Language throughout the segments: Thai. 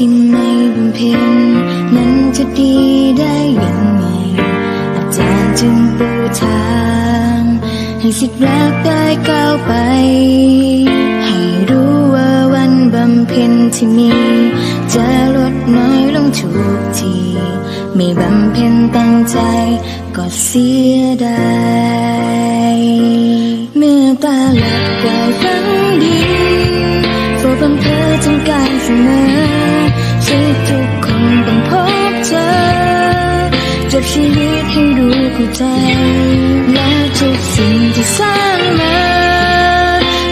ที่ไม่บำเพ็ญนั้นจะดีได้อย่างไรอาจารย์จึงปูทางให้สิทธิ์รกได้ก้าวไป ให้รู้ว่าวันบำเพ็ญที่มี จะลดน้อยลงทุกที ไม่บำเพ็ญตั้งใจก็เสียดายเมื่อตาหลับกายฟังดีโฟบำเพ็ญจนกายเสมอ ทุกคนต้องพบเจอจบชีวิตให้รู้เข้าใจ และทุกสิ่งที่สร้างมา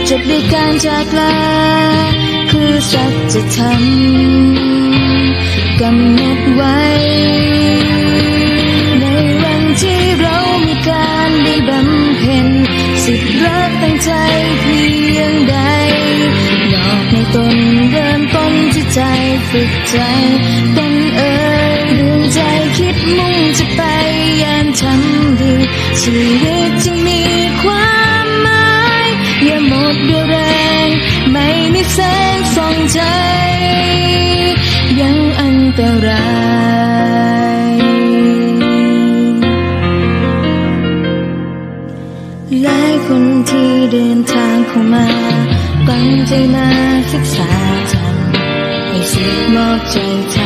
จบด้วยการจากลาคือสัจธรรมกำหนดไว้ ฝึกใจตนเอ่ยดวงใจคิดมุ่งจะไปยามทำดีชีวิตจะมีความหมาย อย่าหมดเรี่ยแรง ไม่มีแสงส่องใจ ยังอันตรายหลายคนที่เดินทางเข้ามาตั้งใจมาศึกษา สิทธิ์มอบใจท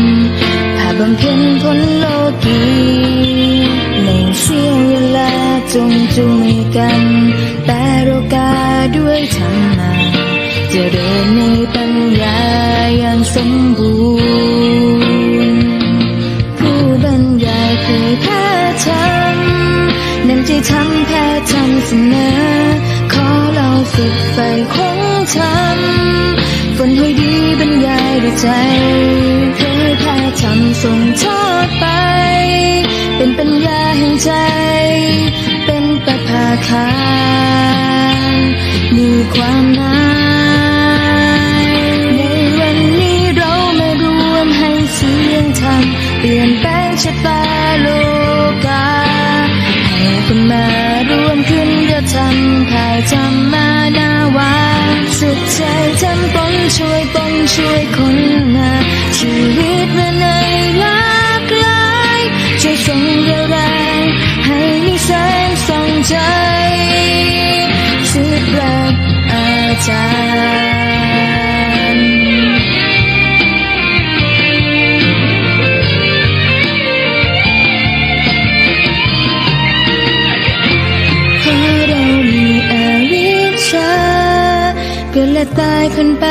ำถ้าบำเพ็ญผลโลกีในเสียเวลาจงจูงมือกัน แต่โรกาด้วยธรรมะเจะเดินในปัญญาอย่างสมบูรณ์ ผู้บรรยายเผยแพร่ธรรมนำใจทำแพ้ทำเสนอขอเราฝึกไฟคงทำฝ ใจเผยแพร่ทำส่งทอดไป เป็นปัญญาแห่งใจ เป็นประภาคามีความหมายในวันนี้เรามารวมให้เสียงธรรมเปลี่ยนแปลงชะตา ช่วยคนนาชีวิตมาในหลากหลายช่วยส่งเรียวแรงให้มีแสงส่องใจสิทธิ์รักอาจารย์เพราะเรามีอวิชชาเกิดและตายคนไป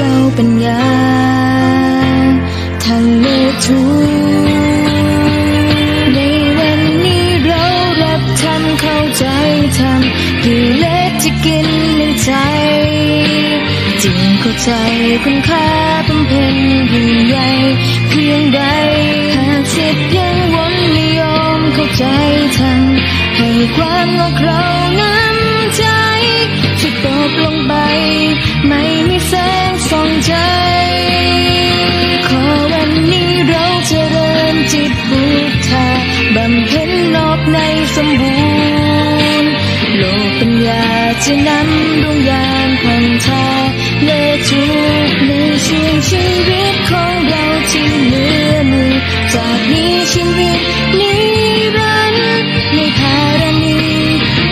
จ้าปัญญาทางโลทุกในวันนี้เรารับทำเข้าใจทำกิเลสที่กินในใจจึงเข้าใจคุณค่าบำเพ็ญยิ่งใหญ่เพียงใดหากสิทธิ์ยังวนไม่ยอมเข้าใจทางให้ความงอกเราน้ำ จิตบูชาบำเพ็ญนอบในสมบูรณ์ โลกปัญญาจะนำดวงยานพันธาเลทุกในเชียงชีวิตของเราที่เหลือมือ จากนี้ชีวิตนิรันดร์ในภารณี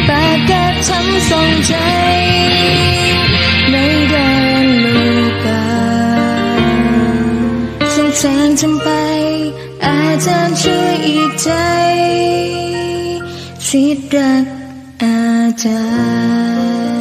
ปากาศช้ำสองใจในแดนโลกาสงสารจำไป จารย์ช่วยอีกใจสิรักอาจารย์